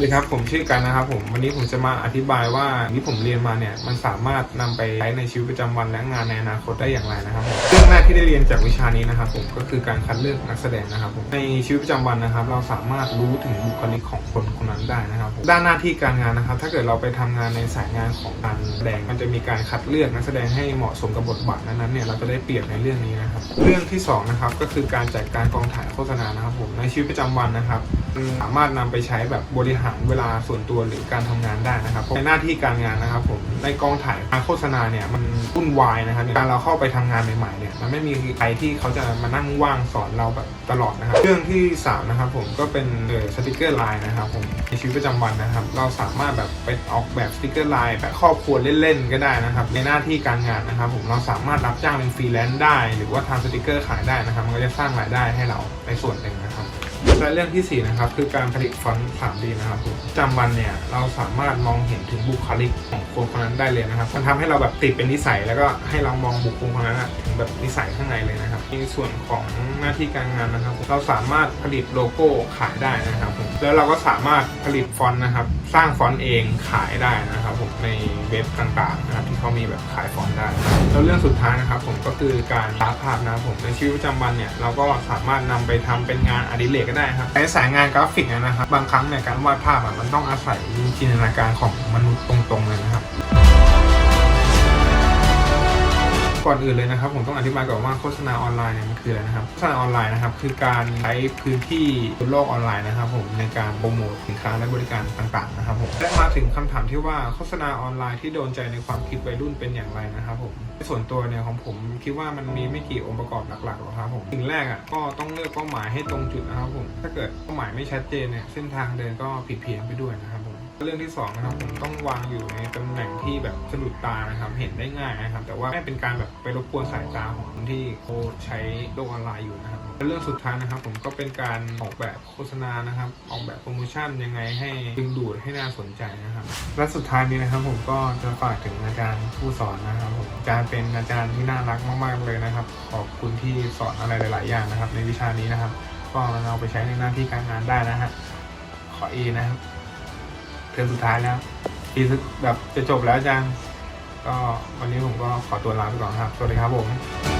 วัสดีครับ ผมชื่อกันนะครับผมวันนี้ผมจะมาอธิบายว่าที่ผมเรียนมาเนี่ยมันสามารถนำไปใช้ในชีวิตประจำวันและงานในอนาคตได้อย่างไรนะครับผม กที่ได้เรียนจากวิชานี้นะครับผมก็คือการคัดเลือกนักแสดงนะครับผมในชีวิตประจำวันนะครับ เราสามารถรู้ถึงบุคลิกของคนคนนั้นได้นะครับผมด้านหน้าที่การงานนะครับ ถ้าเกิดเราไปทำงานในสายงานของการแสดงมันจะมีการคัดเลือกนักแสดงให้เหมาะสมกับบทบาทนั้นๆเนี่ยเราจะได้เปรียบในเรื่องนี้นะครับเรื่องที่สองนะครับก็คือการจัดการกองถ่ายโฆษณานะครับผมในชีวิตประจำวันนะครับสามารถนำไปใช้แบบบริหารเวลาส่วนตัวหรือการทำงานได้นะครับในหน้าที่การงานนะครับผมในกองถ่ายการโฆษณาเนี่ยมันวุ่นวายนะครับการเราเข้าไปทำงานใหม่ๆเนี่ยมันไม่มีใครที่เขาจะมานั่งว่างสอนเราแบบตลอดนะครับเรื่องที่สามนะครับผมก็เป็นเออสติกเกอร์ไลน์นะครับผมในชีวิตประจำวันนะครับ เราสามารถแบบไปออกแบบสติกเกอร์ไลน์แบบครอบครัวเล่นๆก็ได้นะครับ ในหน้าที่การงานนะครับ ผมเราสามารถรับจ้างเป็นฟรีแลนซ์ได้ หรือว่าทำสติกเกอร์ขายได้นะครับ มันก็จะสร้างรายได้ให้เราในส่วนหนึ่งนะครับ และเรื่องที่ 4 นะครับ คือการผลิตฟอนต์ 3D นะครับผมจำวันเนี่ยเราสามารถมองเห็นถึงบุคลิกของคนคนนั้นได้เลยนะครับ มันทำให้เราแบบติดเป็นนิสัย แล้วก็ให้เรามองบุคคลคนนั้นอะถึงแบบนิสัยข้างในเลยนะครับในส่วนของหน้าที่การงานนะครับ เราสามารถผลิตโลโก้ขายได้นะครับผมแล้วเราก็สามารถผลิตฟอนต์นะครับ สร้างฟอนต์เองขายได้นะครับผมในเว็บต่างๆนะครับที่เขามีแบบขายฟอนต์ได้ แล้วเรื่องสุดท้ายนะครับผมก็คือการวาดภาพนะครับผมในชีวิตประจำวันเนี่ยเราก็สามารถนำไปทำเป็นงานอดิเรกก็ได้ครับในสายงานกราฟิกนะครับ บางครั้งเนี่ยการวาดภาพมันต้องอาศัยจินตนาการของมนุษย์ตรงๆเลยนะครับ ก่อนอื่นเลยนะครับ ผมต้องอธิบายก่อนว่าโฆษณาออนไลน์เนี่ยมันคืออะไรนะครับโฆษณาออนไลน์นะครับคือการใช้พื้นที่บนโลกออนไลน์นะครับ ผมในการโปรโมทสินค้าและบริการต่างๆนะครับผมและมาถึงคำถามที่ว่าโฆษณาออนไลน์ที่โดนใจในความคิดวัยรุ่นเป็นอย่างไรนะครับผมส่วนตัวเนี่ยของผมคิดว่ามันมีไม่กี่องค์ประกอบหลักๆหรอกครับผมสิ่งแรกอะก็ต้องเลือกเป้าหมายให้ตรงจุดนะครับผมถ้าเกิดเป้าหมายไม่ชัดเจนเนี่ยเส้นทางเดินก็ผิดเพี้ยนไปด้วยนะครับผ เรื่องที่สองนะครับผมต้องวางอยู่ในตำแหน่งที่แบบสะดุดตานะครับเห็นได้ง่ายนะครับ แต่ว่าไม่เป็นการแบบไปรบกวนสายตาของคนที่เขาใช้โลกออนไลน์อยู่นะครับและเรื่องสุดท้ายนะครับ ผมก็เป็นการออกแบบโฆษณานะครับ ออกแบบโปรโมชั่นยังไงให้ดึงดูดให้น่าสนใจนะครับ และสุดท้ายนี้นะครับ ผมก็จะฝากถึงอาจารย์ผู้สอนนะครับผมอาจารย์เป็นอาจารย์ที่น่ารักมากๆเลยนะครับ ขอบคุณที่สอนอะไรหลาย ๆ อย่างนะครับ ในวิชานี้นะครับก็เอาไปใช้ในหน้าที่การงานได้นะฮะขอเอนะครับ เทอมสุดท้ายแล้วปีสุดแบบจะจบแล้วจังก็วันนี้ผมก็ขอตัวลาไปก่อนครับ สวัสดีครับผม